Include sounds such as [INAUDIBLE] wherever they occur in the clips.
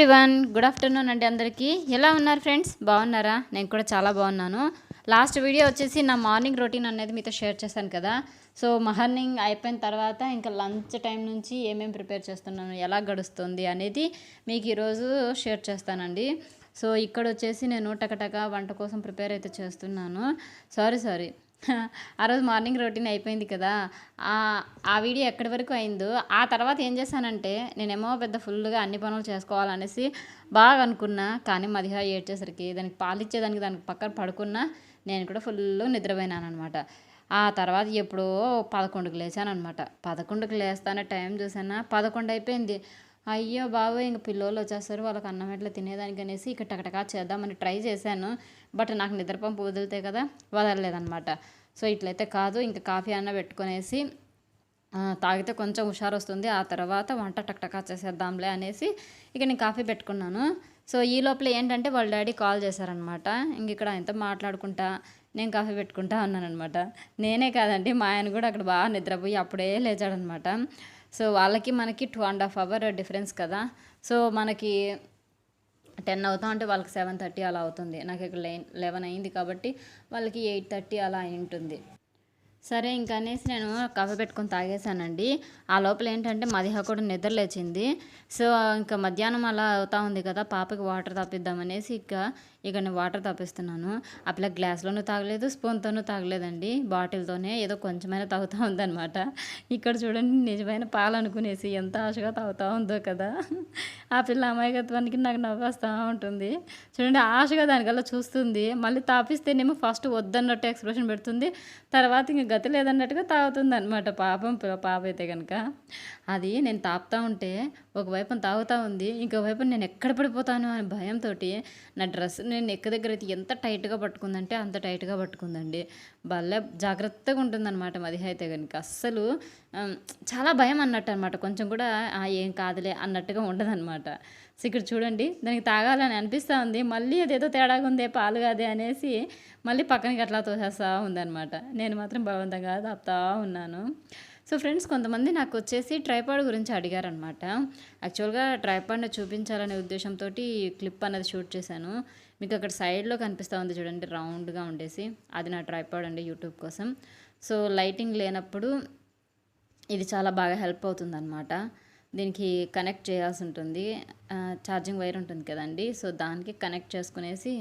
Everyone good afternoon అండి అందరికీ. ఎలా ఉన్నారు ఫ్రెండ్స్? బాగున్నారా? నేను కూడా చాలా బాగున్నాను. లాస్ట్ వీడియో వచ్చేసి నా మార్నింగ్ రొటీన్ అనేది మీతో షేర్ చేశాను కదా. సో మార్నింగ్ అయిపోయిన తర్వాత ఇంకా లంచ్ టైం నుంచి ఏమేమి ప్రిపేర్ చేస్తున్నాను ఎలా గడుస్తుంది అనేది మీకు ఈరోజు షేర్ చేస్తానండి. సో ఇక్కడ వచ్చేసి నేను టకటక వంట కోసం ప్రిపేర్ అయితే చేస్తున్నాను. Sorry sorry. ఆ రోజు మార్నింగ్ రొటీన్ అయిపోయింది కదా. ఆ వీడియో ఎక్కడి వరకు అయిందో ఆ తర్వాత ఏం చేశానంటే నేనేమో పెద్ద ఫుల్గా అన్ని పనులు చేసుకోవాలనేసి బాగా అనుకున్నా కానీ మదిహ ఏడ్చేసరికి దానికి పాలిచ్చేదానికి దానికి పక్కన పడుకున్నా నేను కూడా ఫుల్ నిద్రపోయినాను అనమాట ఆ తర్వాత ఎప్పుడో పదకొండుకు లేచాను అనమాట పదకొండుకు లేస్తానే టైం చూసానా పదకొండు అయిపోయింది. అయ్యో బాబు ఇంక పిల్లోళ్ళు వచ్చేస్తారు వాళ్ళకి అన్నం ఎట్లా తినేదానికి అనేసి ఇక టకటకా చేద్దామని ట్రై చేశాను. బట్ నాకు నిద్రపంపు వదిలితే కదా వదలలేదనమాట సో ఇట్లయితే కాదు ఇంకా కాఫీ అన్న పెట్టుకునేసి తాగితే కొంచెం హుషారు వస్తుంది ఆ తర్వాత వంట టక్టకా చేసేద్దాంలే అనేసి ఇక నేను కాఫీ పెట్టుకున్నాను. సో ఈ లోపల ఏంటంటే వాళ్ళ డాడీ కాల్ చేశారనమాట ఇంక ఇక్కడ ఎంత మాట్లాడుకుంటా నేను కాఫీ పెట్టుకుంటా ఉన్నానమాట నేనే కాదండి మా ఆయన కూడా అక్కడ బాగా నిద్రపోయి అప్పుడే లేచాడనమాట సో వాళ్ళకి మనకి two and half hour difference కదా. సో మనకి టెన్ అవుతా ఉంటే వాళ్ళకి సెవెన్ థర్టీ అలా అవుతుంది. నాకు ఇక్కడ లెవెన్ లెవెన్ అయింది కాబట్టి వాళ్ళకి ఎయిట్ థర్టీ అలా అయి ఉంటుంది. సరే ఇంకా అనేసి నేను కాఫీ పెట్టుకొని తాగేసానండి ఆ లోపల ఏంటంటే మదిహ కూడా నిద్ర లేచింది. సో ఇంకా మధ్యాహ్నం అలా అవుతా ఉంది కదా పాపకి వాటర్ తప్పిద్దామనేసి ఇక ఇక నేను వాటర్ తాపిస్తున్నాను. ఆ పిల్ల గ్లాస్లోనూ తాగలేదు స్పూన్తోనూ తాగలేదండి. బాటిల్తోనే ఏదో కొంచెమైనా తాగుతూ ఉందన్నమాట. ఇక్కడ చూడండి నిజమైన పాలు అనుకునేసి ఎంత ఆశగా తాగుతూ ఉందో కదా. ఆ పిల్ల అమాయకత్వానికి నాకు నవ్వేస్తూ ఉంటుంది. చూడండి ఆశగా దానికల్లా చూస్తుంది. మళ్ళీ తాపిస్తేనేమో ఫస్ట్ వద్దన్నట్టు ఎక్స్ప్రెషన్ పెడుతుంది. తర్వాత ఇంక గతి లేదన్నట్టుగా తాగుతుంది అనమాట పాపం పాప అయితే కనుక అది నేను తాపుతా ఉంటే ఒకవైపు తాగుతూ ఉంది ఇంకోవైపు నేను ఎక్కడ పడిపోతాను అనే భయంతో నా డ్రెస్ నేను ఎక్క దగ్గర అయితే ఎంత టైట్గా పట్టుకుందంటే అంత టైట్గా పట్టుకుందండి. భలే జాగ్రత్తగా ఉంటుందన్నమాట మదిహ అయితే కనుక అస్సలు చాలా భయం అన్నట్టు అనమాట కొంచెం కూడా ఏం కాదులే అన్నట్టుగా ఉండదన్నమాట. సో ఇక్కడ చూడండి దానికి తాగాలని అనిపిస్తూ ఉంది. మళ్ళీ అదేదో తేడాగా ఉందే పాలు కాదే అనేసి మళ్ళీ పక్కనకి అట్లా తోసేస్తూ ఉందన్నమాట. నేను మాత్రం బలవంతంగా తాపుతా ఉన్నాను. సో ఫ్రెండ్స్ కొంతమంది నాకు వచ్చేసి ట్రైపాడ్ గురించి అడిగారనమాట యాక్చువల్గా ట్రైపాడ్ని చూపించాలనే ఉద్దేశంతో క్లిప్ అనేది షూట్ చేశాను. మీకు అక్కడ సైడ్లో కనిపిస్తూ ఉంది చూడండి రౌండ్గా ఉండేసి. అది నా ట్రైపాడ్ అండి యూట్యూబ్ కోసం. సో లైటింగ్ లేనప్పుడు ఇది చాలా బాగా హెల్ప్ అవుతుంది అనమాట దీనికి కనెక్ట్ చేయాల్సి ఉంటుంది. ఛార్జింగ్ వైర్ ఉంటుంది కదండి. సో దానికి కనెక్ట్ చేసుకునేసి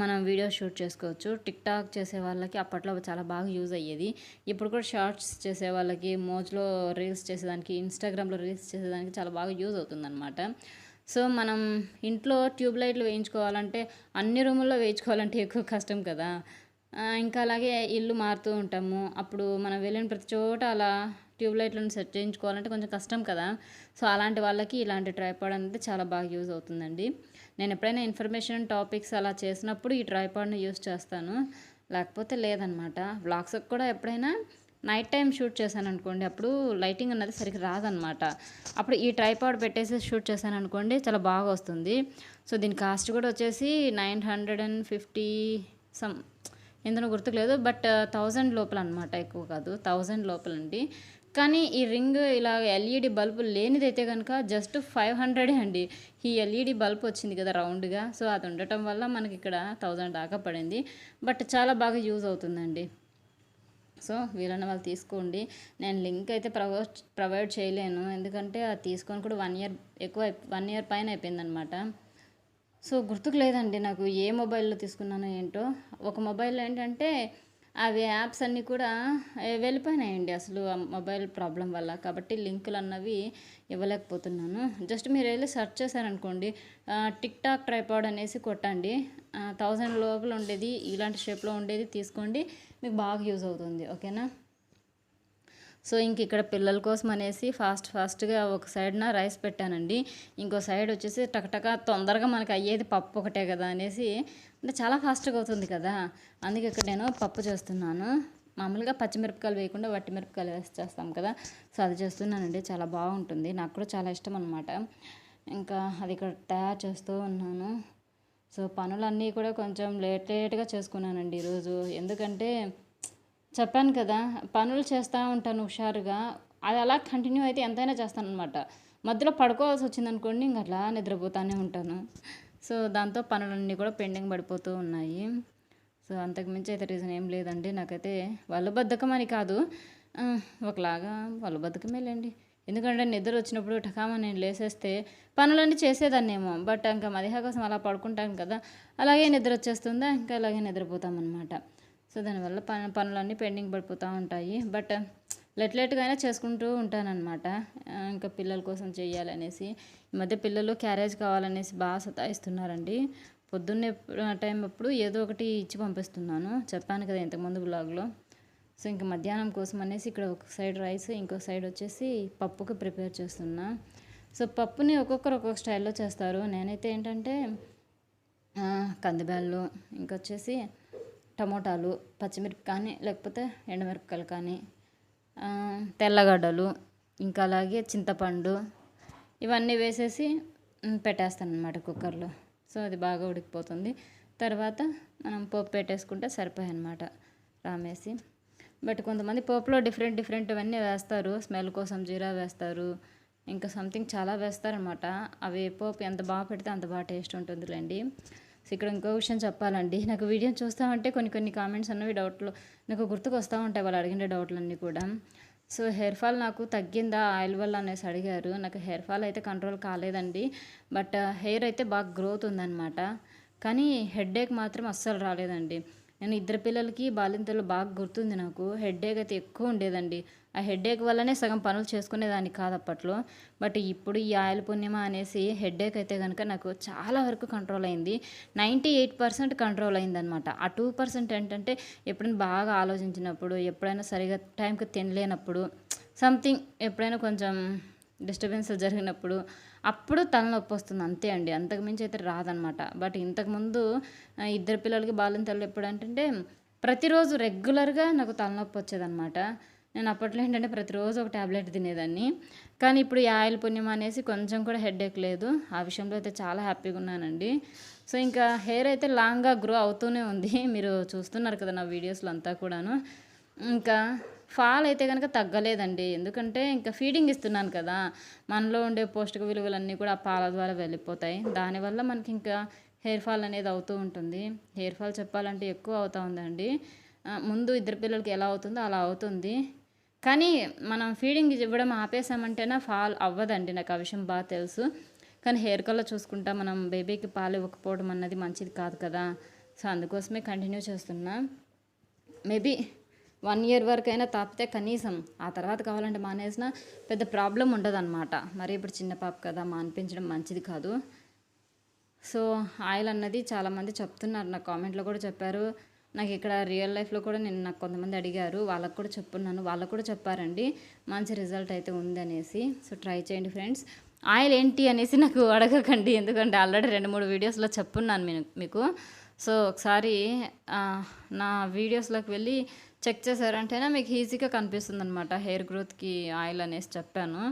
మనం వీడియో షూట్ చేసుకోవచ్చు. టిక్ టాక్ చేసే వాళ్ళకి అప్పట్లో చాలా బాగా యూజ్ అయ్యేది. ఇప్పుడు కూడా షార్ట్స్ చేసే వాళ్ళకి మోజ్లో రీల్స్ చేసేదానికి ఇన్స్టాగ్రామ్లో రీల్స్ చేసేదానికి చాలా బాగా యూజ్ అవుతుందన్నమాట. సో మనం ఇంట్లో ట్యూబ్ లైట్లు వేయించుకోవాలంటే అన్ని రూముల్లో వేయించుకోవాలంటే ఎక్కువ కష్టం కదా. ఇంకా అలాగే ఇల్లు మారుతూ ఉంటాము. అప్పుడు మనం వెళ్ళిన ప్రతి చోట అలా ట్యూబ్ లైట్లను సెట్ చేయించుకోవాలంటే కొంచెం కష్టం కదా. సో అలాంటి వాళ్ళకి ఇలాంటి ట్రైపాడ్ అనేది చాలా బాగా యూజ్ అవుతుందండి. నేను ఎప్పుడైనా ఇన్ఫర్మేషన్ టాపిక్స్ అలా చేసినప్పుడు ఈ ట్రైపాడ్ని యూజ్ చేస్తాను. లేకపోతే లేదనమాట. వ్లాగ్స్కి కూడా ఎప్పుడైనా నైట్ టైం షూట్ చేశాను అనుకోండి అప్పుడు లైటింగ్ అన్నది సరిగ్గా రాదనమాట. అప్పుడు ఈ ట్రైపాడ్ పెట్టేసి షూట్ చేశాను అనుకోండి చాలా బాగా వస్తుంది. సో దీని కాస్ట్ కూడా వచ్చేసి nine hundred and fifty some ఎందునో గుర్తుకులేదు బట్ థౌజండ్ లోపల అనమాట ఎక్కువ కాదు థౌజండ్ లోపల అండి. కానీ ఈ రింగ్ ఇలా ఎల్ఈడి బల్బు లేనిదైతే కనుక జస్ట్ ఫైవ్ హండ్రెడే అండి. ఈ ఎల్ఈడి బల్బ్ వచ్చింది కదా రౌండ్గా సో అది ఉండటం వల్ల మనకి ఇక్కడ థౌజండ్ దాకా పడింది. బట్ చాలా బాగా యూజ్ అవుతుందండి. సో వీలైన వాళ్ళు తీసుకోండి. నేను లింక్ అయితే ప్రొవైడ్ ప్రొవైడ్ చేయలేను. ఎందుకంటే అది తీసుకొని కూడా వన్ ఇయర్ ఎక్కువ వన్ ఇయర్ పైన అయిపోయిందనమాట సో గుర్తుకు లేదండి నాకు ఏ మొబైల్లో తీసుకున్నానో ఏంటో. ఒక మొబైల్లో ఏంటంటే అవి యాప్స్ అన్నీ కూడా వెళ్ళిపోయినాయండి అసలు ఆ మొబైల్ ప్రాబ్లం వల్ల. కాబట్టి లింకులు అన్నవి ఇవ్వలేకపోతున్నాను. జస్ట్ మీరు వెళ్ళి సెర్చ్ చేశారనుకోండి టిక్ టాక్ ట్రైపాడ్ అనేసి కొట్టండి. థౌజండ్ లోపల ఉండేది ఇలాంటి షేప్లో ఉండేది తీసుకోండి. మీకు బాగా యూజ్ అవుతుంది ఓకేనా? సో ఇంక ఇక్కడ పిల్లల కోసం అనేసి ఫాస్ట్ ఫాస్ట్గా ఒక సైడ్న రైస్ పెట్టానండి. ఇంకో సైడ్ వచ్చేసి టకటక తొందరగా మనకి అయ్యేది పప్పు ఒకటే కదా అనేసి అంటే చాలా ఫాస్ట్గా అవుతుంది కదా? అందుకే ఇక్కడ నేను పప్పు చేస్తున్నాను. మామూలుగా పచ్చిమిరపకాయలు వేయకుండా వట్టి మిరపకాయలు వేసి చేస్తాం కదా? సో అది చేస్తున్నానండి. చాలా బాగుంటుంది. నాకు కూడా చాలా ఇష్టం అనమాట ఇంకా అది ఇక్కడ తయారు చేస్తూ ఉన్నాను. సో పనులన్నీ కూడా కొంచెం లేట్ లేట్గా చేసుకున్నానండి ఈరోజు. ఎందుకంటే చెప్పాను కదా పనులు చేస్తూ ఉంటాను హుషారుగా. అది అలా కంటిన్యూ అయితే ఎంతైనా చేస్తాను అనమాట మధ్యలో పడుకోవాల్సి వచ్చింది అనుకోండి ఇంక అట్లా నిద్రపోతానే ఉంటాను. సో దాంతో పనులన్నీ కూడా పెండింగ్ పడిపోతూ ఉన్నాయి. సో అంతకుమించి అయితే రీజన్ ఏం లేదండి. నాకైతే వాళ్ళ బద్ధకం అని కాదు. ఒకలాగా వాళ్ళ బద్ధకమే లేండి ఎందుకంటే నిద్ర వచ్చినప్పుడు టకామా నేను లేసేస్తే పనులన్నీ చేసేదాన్నేమో. బట్ ఇంకా మదిహా కోసం అలా పడుకుంటాను కదా అలాగే నిద్ర వచ్చేస్తుందా? ఇంకా అలాగే నిద్రపోతామన్నమాట. సో దానివల్ల పని పనులన్నీ పెండింగ్ పడిపోతూ ఉంటాయి. బట్ లెట్ లెట్గానే అయినా చేసుకుంటూ ఉంటానన్నమాట. ఇంకా పిల్లల కోసం చేయాలనేసి. ఈ మధ్య పిల్లలు క్యారేజ్ కావాలనేసి బాగా సతాయిస్తున్నారండి. పొద్దున్నే టైం అప్పుడు ఏదో ఒకటి ఇచ్చి పంపిస్తున్నాను. చెప్పాను కదా ఇంతకుముందు బ్లాగ్లో సో ఇంకా మధ్యాహ్నం కోసం అనేసి ఇక్కడ ఒక సైడ్ రైస్ ఇంకొక సైడ్ వచ్చేసి పప్పుకి ప్రిపేర్ చేస్తున్నా. సో పప్పుని ఒక్కొక్కరు ఒక్కొక్క స్టైల్లో చేస్తారు. నేనైతే ఏంటంటే కందిబ్యాళ్ళు ఇంకొచ్చేసి టమోటాలు పచ్చిమిరపి కానీ లేకపోతే ఎండమిరపకాయలు కానీ తెల్లగడ్డలు ఇంకా అలాగే చింతపండు ఇవన్నీ వేసేసి పెట్టేస్తాను అనమాట కుక్కర్లో. సో అది బాగా ఉడికిపోతుంది. తర్వాత మనం పోపు పెట్టేసుకుంటే సరిపోయాయి అనమాట రామేసి. బట్ కొంతమంది పోపులో డిఫరెంట్ డిఫరెంట్ అవన్నీ వేస్తారు. స్మెల్ కోసం జీరా వేస్తారు. ఇంకా సంథింగ్ చాలా వేస్తారనమాట. అవి పోపు ఎంత బాగా పెడితే అంత బాగా టేస్ట్ ఉంటుందిలేండి. సో ఇక్కడ ఇంకో విషయం చెప్పాలండి. [LAUGHS] నాకు వీడియో చూస్తామంటే కొన్ని కొన్ని కామెంట్స్ అన్నవి డౌట్లు నాకు గుర్తుకు వస్తూ ఉంటాయి వాళ్ళు అడిగిన డౌట్లన్నీ కూడా. సో హెయిర్ ఫాల్ నాకు తగ్గిందా ఆయిల్ వల్ల అనేసి అడిగారు. నాకు హెయిర్ ఫాల్ అయితే కంట్రోల్ కాలేదండి. బట్ హెయిర్ అయితే బాగా గ్రోత్ ఉందన్నమాట కానీ హెడ్ఏక్ మాత్రం అస్సలు రాలేదండి. నేను ఇద్దరు పిల్లలకి బాలింతలు బాగా గుర్తుంది నాకు. హెడ్ఏక్ అయితే ఎక్కువ ఉండేదండి. ఆ హెడ్ఏక్ వల్లనే సగం పనులు చేసుకునేదాన్ని కాదు అప్పట్లో. బట్ ఇప్పుడు ఈ ఆయిల్ పుణ్యమా అనేసి హెడ్ఏక్ అయితే కనుక నాకు చాలా వరకు కంట్రోల్ అయింది. నైంటీ ఎయిట్ పర్సెంట్ కంట్రోల్ అయిందనమాట ఆ టూ పర్సెంట్ ఏంటంటే ఎప్పుడైనా బాగా ఆలోచించినప్పుడు ఎప్పుడైనా సరిగా టైంకి తినలేనప్పుడు సంథింగ్ ఎప్పుడైనా కొంచెం డిస్టర్బెన్స్ జరిగినప్పుడు అప్పుడు తలనొప్పి వస్తుంది. అంతే అండి. అంతకుమించి అయితే రాదనమాట బట్ ఇంతకుముందు ఇద్దరు పిల్లలకి బాలిన తల్లి ఎప్పుడు అంటే ప్రతిరోజు రెగ్యులర్గా నాకు తలనొప్పి వచ్చేదనమాట నేను అప్పట్లో ఏంటంటే ప్రతిరోజు ఒక ట్యాబ్లెట్ తినేదాన్ని. కానీ ఇప్పుడు ఈ ఆయిల్ పుణ్యం అనేసి కొంచెం కూడా హెడేక్ లేదు. ఆ విషయంలో అయితే చాలా హ్యాపీగా ఉన్నానండి. సో ఇంకా హెయిర్ అయితే లాంగ్గా గ్రో అవుతూనే ఉంది. మీరు చూస్తున్నారు కదా నా వీడియోస్లో అంతా కూడాను. ఇంకా ఫాల్ అయితే కనుక తగ్గలేదండి. ఎందుకంటే ఇంకా ఫీడింగ్ ఇస్తున్నాను కదా. మనలో ఉండే పోషక విలువలన్నీ కూడా ఆ పాల ద్వారా వెళ్ళిపోతాయి. దానివల్ల మనకి ఇంకా హెయిర్ ఫాల్ అనేది అవుతూ ఉంటుంది. హెయిర్ ఫాల్ చెప్పాలంటే ఎక్కువ అవుతూ ఉందండి. ముందు ఇద్దరు పిల్లలకి ఎలా అవుతుందో అలా అవుతుంది. కానీ మనం ఫీడింగ్ ఇవ్వడం ఆపేసామంటేనా ఫాల్ అవ్వదండి. నాకు ఆ విషయం బాగా తెలుసు. కానీ హెయిర్ కలర్ చూసుకుంటా మనం బేబీకి పాలు ఇవ్వకపోవడం అన్నది మంచిది కాదు కదా. సో అందుకోసమే కంటిన్యూ చేస్తున్నా. మేబీ వన్ ఇయర్ వరకు అయినా తాపితే కనీసం ఆ తర్వాత కావాలంటే మానేసిన పెద్ద ప్రాబ్లం ఉండదన్నమాట. మరి ఇప్పుడు చిన్న పాప కదా మానిపించడం మంచిది కాదు. సో ఆయిల్ అన్నది చాలామంది చెప్తున్నారు. నా కామెంట్లో కూడా చెప్పారు. నాకు ఇక్కడ రియల్ లైఫ్లో కూడా నేను నాకు కొంతమంది అడిగారు. వాళ్ళకు కూడా చెప్పున్నాను. వాళ్ళకు కూడా చెప్పారండి. మంచి రిజల్ట్ అయితే ఉంది అనేసి సో ట్రై చేయండి ఫ్రెండ్స్. ఆయిల్ ఏంటి అనేసి నాకు అడగకండి. ఎందుకంటే ఆల్రెడీ రెండు మూడు వీడియోస్లో చెప్పున్నాను మీకు. సో ఒకసారి నా వీడియోస్లోకి వెళ్ళి చెక్ చేశారంటేనే మీకు ఈజీగా కనిపిస్తుంది అనమాట హెయిర్ గ్రోత్కి ఆయిల్ అనేసి చెప్పాను.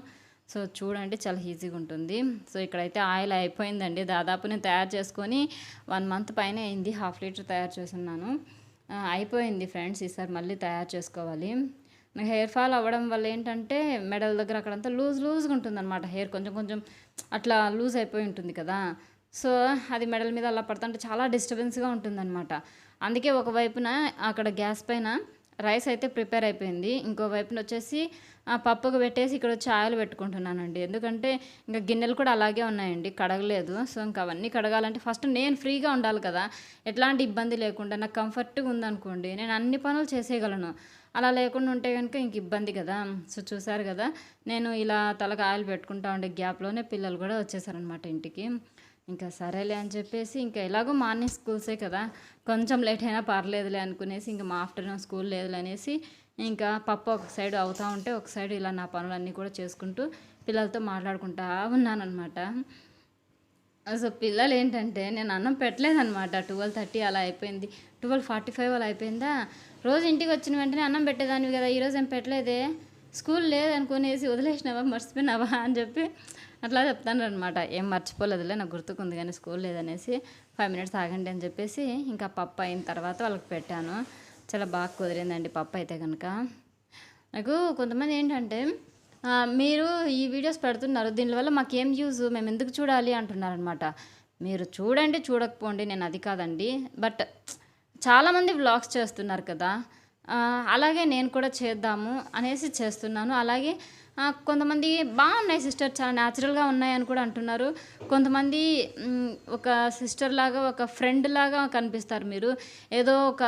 సో చూడండి చాలా ఈజీగా ఉంటుంది. సో ఇక్కడైతే ఆయిల్ అయిపోయిందండి. దాదాపు నేను తయారు చేసుకొని వన్ మంత్ పైన అయింది. హాఫ్ లీటర్ తయారు చేస్తున్నాను. అయిపోయింది ఫ్రెండ్స్. ఈసారి మళ్ళీ తయారు చేసుకోవాలి. నాకు హెయిర్ ఫాల్ అవ్వడం వల్ల ఏంటంటే మెడల దగ్గర అక్కడంతా లూజ్ లూజ్గా ఉంటుంది అనమాట హెయిర్ కొంచెం కొంచెం అట్లా లూజ్ అయిపోయి ఉంటుంది కదా. సో అది మెడల మీద అలా పడుతుంటే చాలా డిస్టర్బెన్స్గా ఉంటుందన్నమాట. అందుకే ఒక వైపున అక్కడ గ్యాస్ పైన రైస్ అయితే ప్రిపేర్ అయిపోయింది. ఇంకో వైపున వచ్చేసి ఆ పప్పుకు పెట్టేసి ఇక్కడ వచ్చి ఆయిల్ పెట్టుకుంటున్నానండి. ఎందుకంటే ఇంకా గిన్నెలు కూడా అలాగే ఉన్నాయండి కడగలేదు. సో ఇంకా అవన్నీ కడగాలంటే ఫస్ట్ నేను ఫ్రీగా ఉండాలి కదా. ఎట్లాంటి ఇబ్బంది లేకుండా నాకు కంఫర్ట్గా ఉందనుకోండి నేను అన్ని పనులు చేసేయగలను. అలా లేకుండా ఉంటే కనుక ఇంక ఇబ్బంది కదా. సో చూసారు కదా నేను ఇలా తలకు ఆయిల్ పెట్టుకుంటా ఉండే గ్యాప్లోనే పిల్లలు కూడా వచ్చేసారనమాట ఇంటికి. ఇంకా సరేలే అని చెప్పేసి ఇంకా ఎలాగో మార్నింగ్ స్కూల్సే కదా కొంచెం లేట్ అయినా పర్లేదులే అనుకునేసి ఇంకా మా ఆఫ్టర్నూన్ స్కూల్ లేదులే అనేసి ఇంకా పప్ప ఒక సైడ్ అవుతూ ఉంటే ఒక సైడ్ ఇలా నా పనులన్నీ కూడా చేసుకుంటూ పిల్లలతో మాట్లాడుకుంటా ఉన్నానన్నమాట. సో పిల్లలు ఏంటంటే నేను అన్నం పెట్టలేదనమాట ట్వెల్వ్ థర్టీ అలా అయిపోయింది. ట్వెల్వ్ ఫార్టీ ఫైవ్ అలా అయిపోయిందా? రోజు ఇంటికి వచ్చిన వెంటనే అన్నం పెట్టేదాన్ని కదా ఈరోజు ఏం పెట్టలేదే? స్కూల్ లేదనుకునేసి వదిలేసినావా మర్చిపోయినావా అని చెప్పి అట్లా చెప్తాను అనమాట ఏం మర్చిపోలేదులే నాకు గుర్తుకుంది కానీ స్కూల్ లేదనేసి ఫైవ్ మినిట్స్ ఆగండి అని చెప్పేసి ఇంకా పప్పు అయిన తర్వాత వాళ్ళకి పెట్టాను. చాలా బాగా కుదిరిందండి పప్పు అయితే కనుక నాకు కొంతమంది ఏంటంటే మీరు ఈ వీడియోస్ పెడుతున్నారు దీనివల్ల మాకేం యూజ్? మేము ఎందుకు చూడాలి అంటున్నారనమాట మీరు చూడండి చూడకపోండి నేను అది కాదండి. బట్ చాలామంది వ్లాగ్స్ చేస్తున్నారు కదా. అలాగే నేను కూడా చేద్దాము అనేసి చేస్తున్నాను. అలాగే కొంతమంది బాగున్నాయి సిస్టర్ చాలా న్యాచురల్గా ఉన్నాయి అని కూడా అంటున్నారు. కొంతమంది ఒక సిస్టర్ లాగా ఒక ఫ్రెండ్ లాగా కనిపిస్తారు మీరు. ఏదో ఒక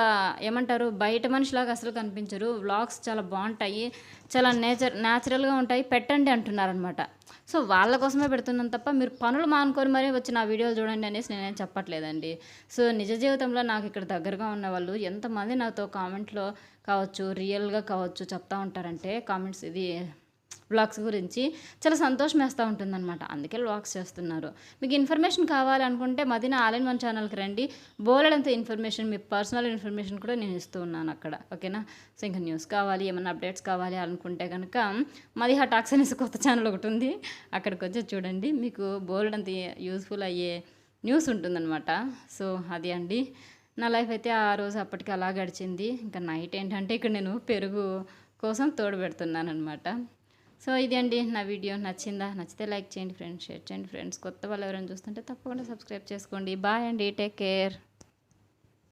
ఏమంటారు బయట మనిషిలాగా అసలు కనిపించరు. వ్లాగ్స్ చాలా బాగుంటాయి చాలా నేచర్ న్యాచురల్గా ఉంటాయి పెట్టండి అంటున్నారనమాట సో వాళ్ళ కోసమే పెడుతున్నాను తప్ప మీరు పనులు మానుకొని మరీ వచ్చి నా వీడియోలు చూడండి అనేసి నేనేం చెప్పట్లేదండి. సో నిజ జీవితంలో నాకు ఇక్కడ దగ్గరగా ఉన్న వాళ్ళు ఎంతమంది నాతో కామెంట్లో కావచ్చు రియల్గా కావచ్చు చెప్తా ఉంటారంటే కామెంట్స్ ఇది వ్లాగ్స్ గురించి చాలా సంతోషం వేస్తూ ఉంటుందన్నమాట. అందుకే వ్లాగ్స్ చేస్తున్నారు. మీకు ఇన్ఫర్మేషన్ కావాలనుకుంటే మదిన ఆలయన్ మన వన్ ఛానల్కి రండి. బోలెడంత ఇన్ఫర్మేషన్ మీ పర్సనల్ ఇన్ఫర్మేషన్ కూడా నేను ఇస్తూ ఉన్నాను అక్కడ. ఓకేనా? సో ఇంకా న్యూస్ కావాలి ఏమైనా అప్డేట్స్ కావాలి అనుకుంటే కనుక మదిహా టాక్స్ అనేసి కొత్త ఛానల్ ఒకటి ఉంది. అక్కడికి వచ్చి చూడండి. మీకు బోలెడంత యూస్ఫుల్ అయ్యే న్యూస్ ఉంటుందన్నమాట. సో అది అండి. నా లైఫ్ అయితే ఆ రోజు అప్పటికి అలా గడిచింది. ఇంకా నైట్ ఏంటంటే ఇక్కడ నేను పెరుగు కోసం తోడు పెడుతున్నాను అనమాట సో ఇది అండి నా వీడియో. నచ్చిందా? నచ్చితే లైక్ చేయండి ఫ్రెండ్స్ షేర్ చేయండి ఫ్రెండ్స్. కొత్త వాళ్ళు ఎవరైనా చూస్తుంటే తప్పకుండా సబ్స్క్రైబ్ చేసుకోండి. బాయ్ అండి. Take care.